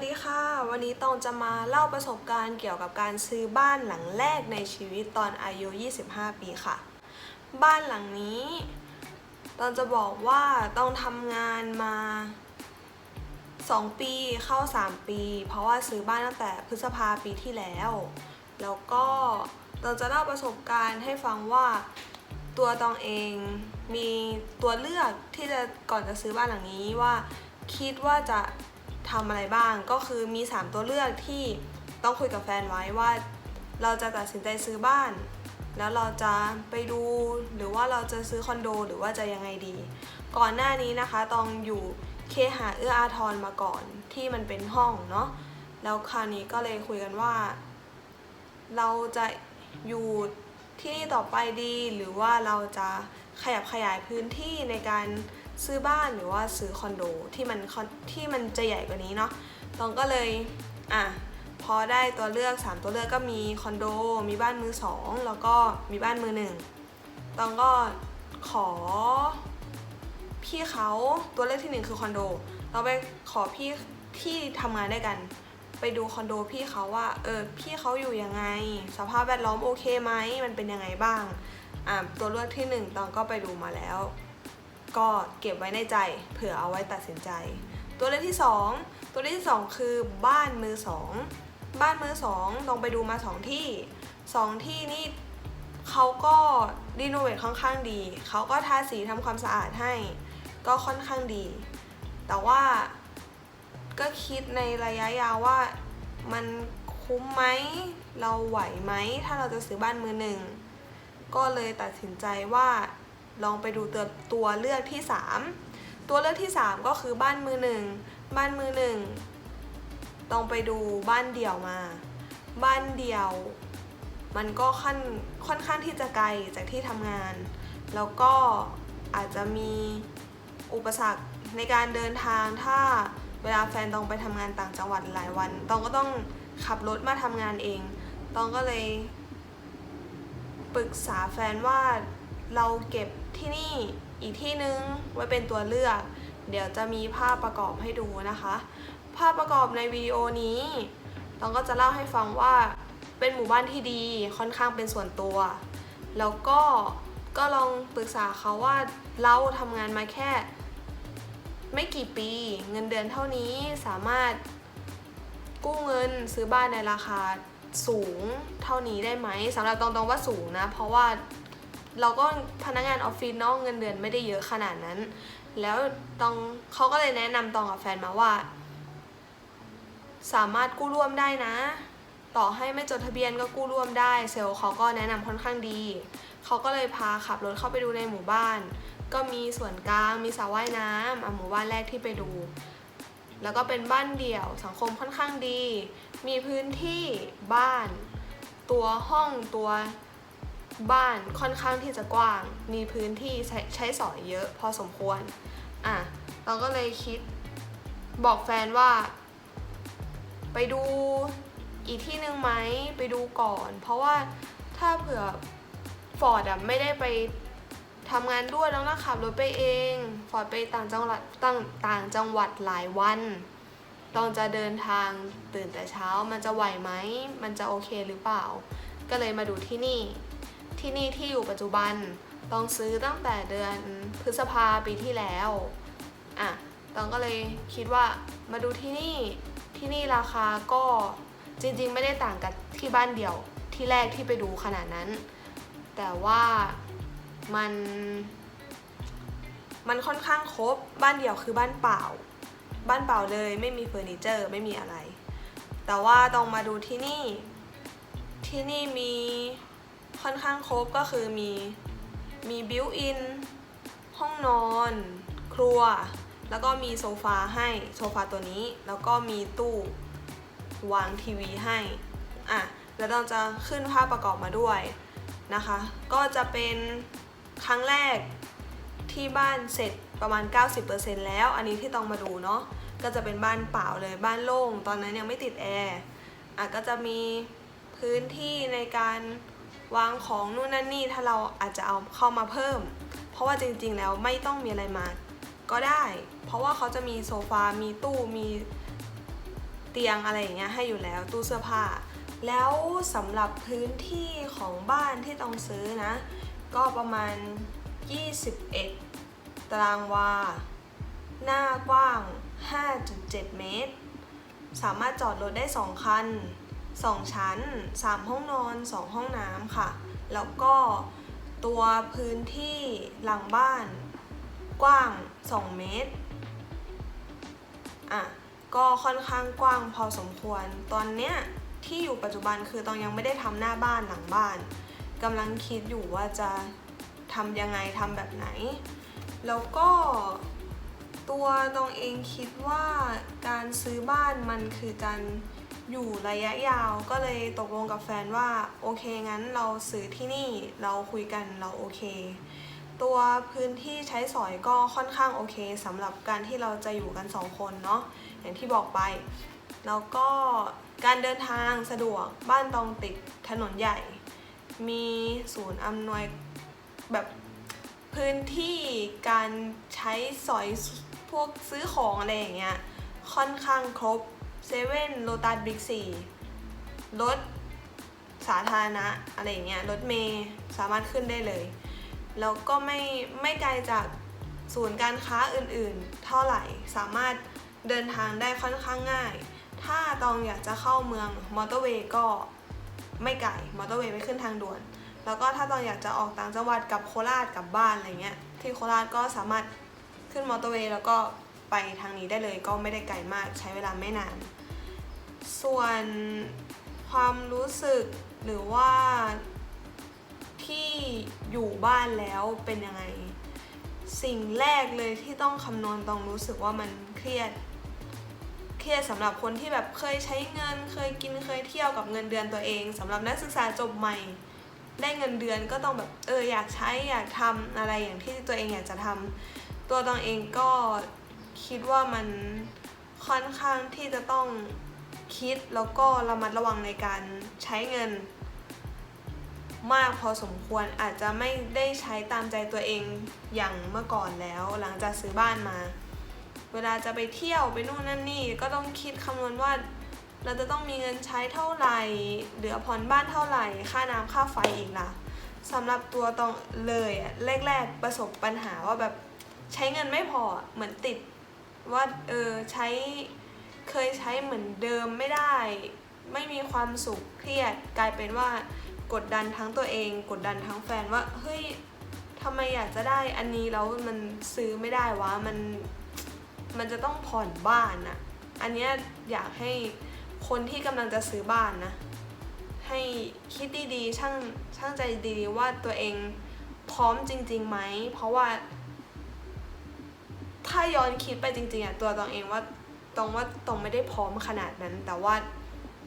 วัสดีค่ะ วันนี้ตองจะมาเล่าประสบการณ์เกี่ยวกับการซื้อบ้านหลังแรกในชีวิตตอนอายุ 25 ปีค่ะ บ้านหลังนี้ตองจะบอกว่าต้องทำงานมา 2 ปีเข้า 3 ปี เพราะว่าซื้อบ้านตั้งแต่พฤษภาปีที่แล้ว แล้วก็ตองจะเล่าประสบการณ์ให้ฟังว่าตัวตองเองมีตัวเลือกที่จะก่อนจะซื้อบ้านหลังนี้ว่า คิดว่าจะ ทำอะไรบ้าง ก็คือมี 3 ตัวเลือกที่ต้องคุยกับแฟนไว้ว่า เราจะตัดสินใจซื้อบ้าน แล้วเราจะไปดูหรือว่าเราจะซื้อคอนโดหรือว่าจะยังไงดี ก่อนหน้านี้นะคะตองอยู่เคหาเอื้ออาทรมาก่อนที่มันเป็นห้องเนาะแล้วคราวนี้ก็เลยคุยกันว่า เราจะอยู่ที่นี่ต่อไปดีหรือว่าเราจะขยับขยายพื้นที่ในการ ซื้อบ้านหรือว่าซื้อคอนโดที่มันที่มันจะใหญ่กว่านี้เนาะตองก็เลยอะพอได้ตัวเลือก 3 ตัวเลือกก็มีคอนโด มีบ้านมือสองแล้วก็มีบ้านมือหนึ่งตองก็ขอพี่เขาตัวเลือกที่หนึ่งคือคอนโด เราไปขอพี่ที่ทำงานด้วยกัน ไปดูคอนโดพี่เขาว่าเออพี่เขาอยู่ยังไง สภาพแวดล้อมโอเคไหมมันเป็นยังไงบ้างอ่าตัวเลือกที่หนึ่งตองก็ไปดูมาแล้ว ก็เก็บไว้ในใจ เผื่อเอาไว้ตัดสินใจ ตัวเลือกที่สองตัวเลือกที่สองคือบ้านมือสองบ้านมือสองลองไปดูมาสองที่สองที่นี่เขาก็รีโนเวทค่อนข้างดี เขาก็ทาสีทำความสะอาดให้ ก็ค่อนข้างดี แต่ว่าก็คิดในระยะยาวว่ามันคุ้มไหม เราไหวไหม ถ้าเราจะซื้อบ้านมือหนึ่ง ก็เลยตัดสินใจว่า ลองไปดูตัวตัวเลือกที่ 3 ตัวเลือกที่ 3 ก็คือบ้านมือหนึ่งบ้านมือหนึ่งต้องไปดูบ้านเดี่ยวมา บ้านเดี่ยว มันก็ค่อนค่อนข้างที่จะไกลจากที่ทำงาน แล้วก็อาจจะมีอุปสรรคในการเดินทางถ้าเวลาแฟนต้องไปทำงานต่างจังหวัดหลายวันต้องก็ต้องขับรถมาทำงานเองต้องก็เลยปรึกษาแฟนว่าเราเก็บ ที่นี่อีกที่นึงไว้เป็นตัวเลือก เดี๋ยวจะมีภาพประกอบให้ดูนะคะ ภาพประกอบในวิดีโอนี้ต้องก็จะเล่าให้ฟังว่าเป็นหมู่บ้านที่ดีค่อนข้างเป็นส่วนตัว แล้วก็ก็ลองปรึกษาเขาว่าเราทำงานมาแค่ ไม่กี่ปีเงินเดือนเท่านี้สามารถกู้เงินซื้อบ้านในราคาสูงเท่านี้ได้ไหมสำหรับตองตองว่าสูงนะ เพราะว่า เราก็พนักงานออฟฟิศเนาะเงินเดือนไม่ได้เยอะขนาดนั้น แล้วตองเขาก็เลยแนะนำตองกับแฟนมาว่า สามารถกู้ร่วมได้นะ ต่อให้ไม่จดทะเบียนก็กู้ร่วมได้ เซลล์เขาก็แนะนำค่อนข้างดี เขาก็เลยพาขับรถเข้าไปดูในหมู่บ้าน ก็มีส่วนกลางมีสระว่ายน้ำอะหมู่บ้านแรกที่ไปดู แล้วก็เป็นบ้านเดี่ยวสังคมค่อนข้างดี มีพื้นที่บ้าน ตัวห้องตัว บ้านค่อนข้างที่จะกว้าง มีพื้นที่ใช้ใช้สอยเยอะพอสมควร อะ เราก็เลยคิดบอกแฟนว่า ไปดูอีกที่หนึ่งไหมไปดูก่อน เพราะว่าถ้าเผื่อฟอร์ดอะไม่ได้ไปทำงานด้วยแล้วนะขับรถไปเอง ฟอร์ดไปต่างจังหวัดต่างต่างจังหวัดหลายวันตองจะเดินทางตื่นแต่เช้ามันจะไหวไหม มันจะโอเคหรือเปล่า ก็เลยมาดูที่นี่ ที่นี่ที่อยู่ปัจจุบันต้องซื้อตั้งแต่เดือนพฤษภาปีที่แล้วอะตองก็เลยคิดว่ามาดูที่นี่ที่นี่ราคาก็จริงๆ ไม่ได้ต่างกับที่บ้านเดี่ยวที่แรกที่ไปดูขนาดนั้น แต่ว่ามันมันค่อนข้างครบบ้านเดี่ยวคือบ้านเปล่า บ้านเปล่าเลยไม่มีเฟอร์นิเจอร์ไม่มีอะไร แต่ว่าต้องมาดูที่นี่ที่นี่มี ค่อนข้างครบก็คือมีมีบิวอินห้องนอน ครัว แล้วก็มีโซฟาให้โซฟาตัวนี้ แล้วก็มีตู้วางทีวีให้อะแล้วเราจะขึ้นภาพประกอบมาด้วยนะคะ ก็จะเป็นครั้งแรกที่บ้านเสร็จประมาณ 90%แล้ว อันนี้ที่ต้องมาดูเนาะก็จะเป็นบ้านเปล่าเลยบ้านโล่ง ตอนนั้นยังไม่ติดแอร์อะก็จะมีพื้นที่ในการ วางของนู่นนั่นนี่ถ้าเราอาจจะเอาเข้ามาเพิ่ม เพราะว่าจริงๆแล้วไม่ต้องมีอะไรมา ก็ได้ เพราะว่าเขาจะมีโซฟา มีตู้มีเตียงอะไรอย่างเงี้ยให้อยู่แล้วตู้เสื้อผ้า แล้วสำหรับพื้นที่ของบ้านที่ต้องซื้อนะ ก็ประมาณ 21 ตารางวา หน้ากว้าง 5.7 เมตร สามารถจอดรถได้ 2 คัน 2 ชั้น 3 ห้องนอน 2 ห้องน้ำค่ะ แล้วก็ตัวพื้นที่หลังบ้านกว้าง 2 เมตร อะ ก็ค่อนข้างกว้างพอสมควร ตอนเนี้ยที่อยู่ปัจจุบันคือตองยังไม่ได้ทำหน้าบ้านหลังบ้านกำลังคิดอยู่ว่าจะทำยังไงทำแบบไหน แล้วก็ตัวตองเองคิดว่าการซื้อบ้านมันคือการ อยู่ระยะยาวก็เลยตกลงกับแฟนว่าโอเคงั้นเราซื้อที่นี่เราคุยกันเราโอเค ตัวพื้นที่ใช้สอยก็ค่อนข้างโอเคสำหรับการที่เราจะอยู่กันสองคนเนาะอย่างที่บอกไป แล้วก็การเดินทางสะดวกบ้านตองติดถนนใหญ่ มีศูนย์อำนวยแบบพื้นที่การใช้สอยพวกซื้อของอะไรอย่างเงี้ยค่อนข้างครบ เซเว่นโลตัสบิ๊กซีรถสาธารณะอะไรอย่างเงี้ยรถเมย์สามารถขึ้นได้เลย แล้วก็ไม่ไม่ไกลจากศูนย์การค้าอื่นๆ เท่าไหร่สามารถเดินทางได้ค่อนข้างง่าย ถ้าตองอยากจะเข้าเมืองมอเตอร์เวย์ก็ไม่ไกลมอเตอร์เวย์ไปขึ้นทางด่วน แล้วก็ถ้าตองอยากจะออกต่างจังหวัดกับโคราชกลับบ้านอะไรเงี้ยที่โคราชก็สามารถขึ้นมอเตอร์เวย์แล้วก็ไปทางนี้ได้เลยก็ไม่ได้ไกลมากใช้เวลาไม่นาน ส่วนความรู้สึกหรือว่าที่อยู่บ้านแล้วเป็นยังไง สิ่งแรกเลยที่ต้องคำนวณต้องรู้สึกว่ามันเครียด เครียดสำหรับคนที่แบบเคยใช้เงิน เคยกินเคยเที่ยวกับเงินเดือนตัวเองสำหรับนักศึกษาจบใหม่ ได้เงินเดือนก็ต้องแบบเอออยากใช้อยากทำอะไรอย่างที่ตัวเองอยากจะทำตัวตองเองก็คิดว่ามันค่อนข้างที่จะต้อง คิดแล้วก็ระมัดระวังในการใช้เงิน มากพอสมควรอาจจะไม่ได้ใช้ตามใจตัวเองอย่างเมื่อก่อนแล้ว หลังจากซื้อบ้านมา เวลาจะไปเที่ยวไปนู่นนั่นนี่ก็ต้องคิดคำนวณว่า เราจะต้องมีเงินใช้เท่าไหร่เหลือผ่อนบ้านเท่าไหร่ ค่าน้ำค่าไฟอีกล่ะสำหรับตัวตองเลยอะแรก ๆประสบปัญหาว่าแบบใช้เงินไม่พอเหมือนติดว่าเออใช้ เคยใช้เหมือนเดิมไม่ได้ ไม่มีความสุขเครียดกลายเป็นว่ากดดันทั้งตัวเอง กดดันทั้งแฟนว่าเฮ้ยทำไมอยากจะได้อันนี้แล้วมันซื้อไม่ได้วะมันมันจะต้องผ่อนบ้านอะอันเนี้ยอยากให้คนที่กำลังจะซื้อบ้านนะ ให้คิดดีๆช่างช่างใจดีว่าตัวเองพร้อมจริงๆไหมเพราะว่า ถ้าย้อนคิดไปจริงๆอะตัวตองเองว่า ตองว่าตองไม่ได้พร้อมขนาดนั้น แต่ว่า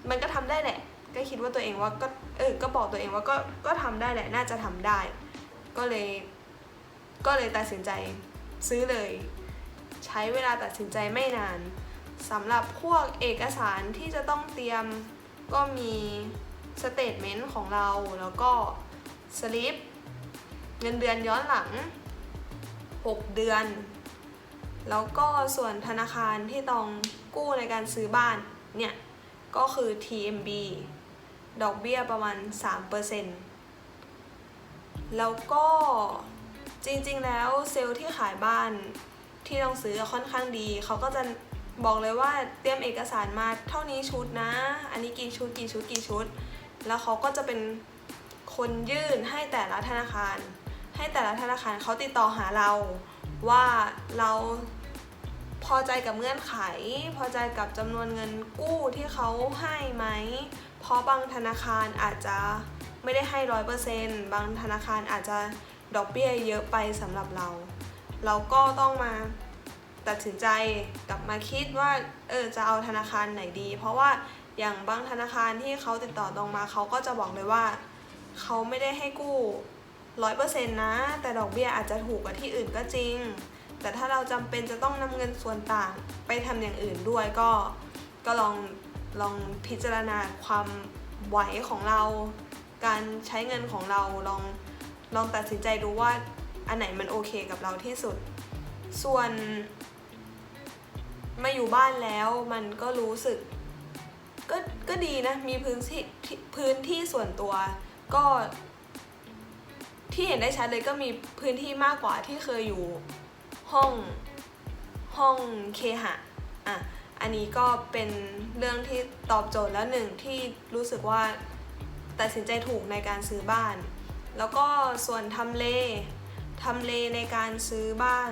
มันก็ทำได้แหละ ก็คิดว่าตัวเองว่าก็เออก็บอกตัวเองว่าก็ก็ทำได้แหละน่าจะทำได้ ก็เลย ก็เลยตัดสินใจซื้อเลย ใช้เวลาตัดสินใจไม่นานสำหรับพวกเอกสารที่จะต้องเตรียมก็มีสเตทเมนต์ของเราแล้วก็สลิปเงินเดือนย้อนหลัง 6 เดือน แล้วก็ส่วนธนาคารที่ต้องกู้ในการซื้อบ้านเนี่ยก็คือ TMB ดอกเบี้ยประมาณ 3%แล้วก็จริงๆแล้วเซลล์ที่ขายบ้านที่ต้องซื้อค่อนข้างดี เขาก็จะบอกเลยว่าเตรียมเอกสารมาเท่านี้ชุดนะ อันนี้กี่ชุดกี่ชุดกี่ชุด แล้วเขาก็จะเป็นคนยื่นให้แต่ละธนาคาร ให้แต่ละธนาคารเขาติดต่อหาเรา ว่าเราพอใจกับเงื่อนไข พอใจกับจำนวนเงินกู้ที่เขาให้ไหม เพราะบางธนาคารอาจจะไม่ได้ให้ร้อยเปอร์เซนต์บางธนาคารอาจจะดอกเบี้ยเยอะไปสำหรับเรา เราก็ต้องมาตัดสินใจกลับมาคิดว่าเออจะเอาธนาคารไหนดี เพราะว่าอย่างบางธนาคารที่เขาติดต่อตรงมาเขาก็จะบอกเลยว่า เขาไม่ได้ให้กู้ ร้อยเปอร์เซ็นต์นะ แต่ดอกเบี้ยอาจจะถูกกว่าที่อื่นก็จริง แต่ถ้าเราจำเป็นจะต้องนำเงินส่วนต่างไปทำอย่างอื่นด้วยก็ก็ลองลองพิจารณาความไหวของเรา การใช้เงินของเราลองลองตัดสินใจดูว่าอันไหนมันโอเคกับเราที่สุด ส่วนมาอยู่บ้านแล้วมันก็รู้สึกก็ก็ดีนะ มีพื้นที่พื้นที่ส่วนตัวก็ ที่เห็นได้ชัดเลยก็มีพื้นที่มากกว่าที่เคยอยู่ห้องห้องเคหะอะอันนี้ก็เป็นเรื่องที่ตอบโจทย์แล้วหนึ่งที่รู้สึกว่าตัดสินใจถูกในการซื้อบ้าน แล้วก็ส่วนทำเลทำเลในการซื้อบ้าน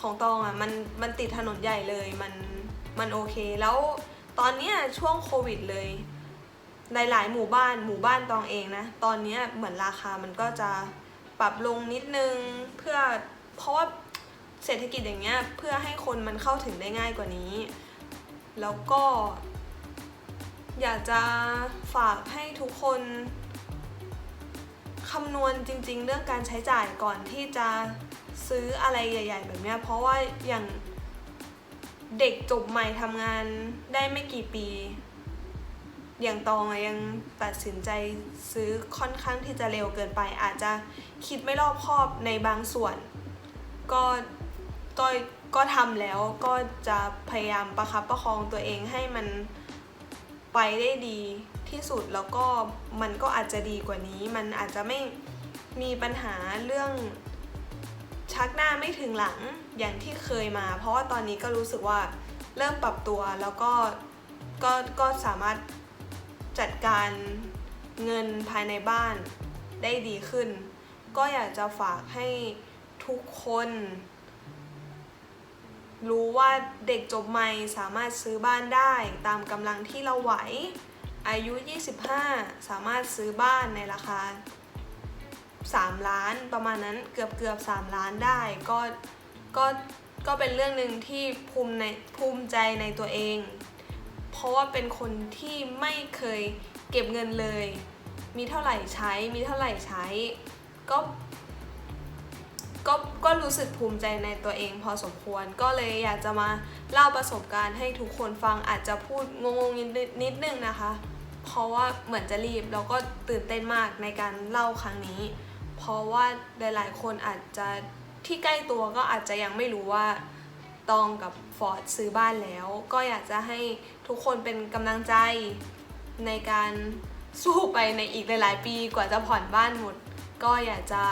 ของตองอะมันมันติดถนนใหญ่เลยมันมันโอเค แล้วตอนเนี้ยช่วงโควิดเลย หลาย ๆ หมู่บ้านหมู่บ้านตองเองนะ ตอนนี้เหมือนราคามันก็จะปรับลงนิดนึงเพื่อเพราะว่าเศรษฐกิจอย่างเงี้ยเพื่อให้คนมันเข้าถึงได้ง่ายกว่านี้ แล้วก็ อยากจะฝากให้ทุกคนคำนวณจริง ๆ เรื่องการใช้จ่ายก่อนที่จะซื้ออะไรใหญ่ ๆ แบบเนี้ยเพราะว่าอย่างเด็กจบใหม่ทำงานได้ไม่กี่ปี อย่างตองยังตัดสินใจซื้อค่อนข้างที่จะเร็วเกินไป อาจจะคิดไม่รอบคอบในบางส่วน ก็ก็ก็ทำแล้วก็จะพยายามประคับประคองตัวเองให้มันไปได้ดีที่สุดแล้วก็มันก็อาจจะดีกว่านี้ มันอาจจะไม่มีปัญหาเรื่องชักหน้าไม่ถึงหลังอย่างที่เคยมา เพราะว่าตอนนี้ก็รู้สึกว่าเริ่มปรับตัวแล้วก็ก็ก็สามารถ จัดการเงินภายในบ้านได้ดีขึ้น ก็อยากจะฝากให้ทุกคน รู้ว่าเด็กจบใหม่สามารถซื้อบ้านได้ตามกำลังที่เราไหว อายุ 25 สามารถซื้อบ้านในราคา 3 ล้านประมาณนั้นเกือบเกือบ3ล้านได้ก็ก็ก็เป็นเรื่องหนึ่งที่ภูมิในภูมิใจในตัวเอง เพราะว่าเป็นคนที่ไม่เคยเก็บเงินเลย มีเท่าไหร่ใช้ มีเท่าไหร่ใช้ ก็ ก็ก็รู้สึกภูมิใจในตัวเองพอสมควร ก็เลยอยากจะมาเล่าประสบการณ์ให้ทุกคนฟังอาจจะพูดงงๆนิดนิดนึงนะคะ เพราะว่าเหมือนจะรีบแล้วก็ตื่นเต้นมากในการเล่าครั้งนี้ เพราะว่าหลายๆ คนอาจจะที่ใกล้ตัวก็อาจจะยังไม่รู้ว่าตองกับฟอร์ดซื้อบ้านแล้ว ก็อยากจะให้ ทุกคนเป็นกำลังใจในการสู้ไปในอีกหลาย ๆ ปีกว่าจะผ่อนบ้านหมด ก็อยากจะ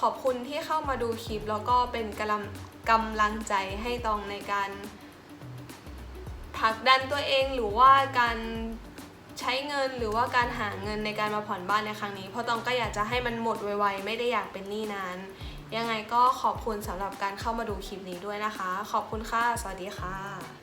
ขอบคุณที่เข้ามาดูคลิป แล้วก็เป็นกำลังกำลังใจให้ตองในการผลักดันตัวเองหรือว่าการใช้เงินหรือว่าการหาเงินในการมาผ่อนบ้านในครั้งนี้ เพราะตองก็อยากจะให้มันหมดไวๆไม่ได้อยากเป็นหนี้นานยังไงก็ขอบคุณสำหรับการเข้ามาดูคลิปนี้ด้วยนะคะ ขอบคุณค่ะ สวัสดีค่ะ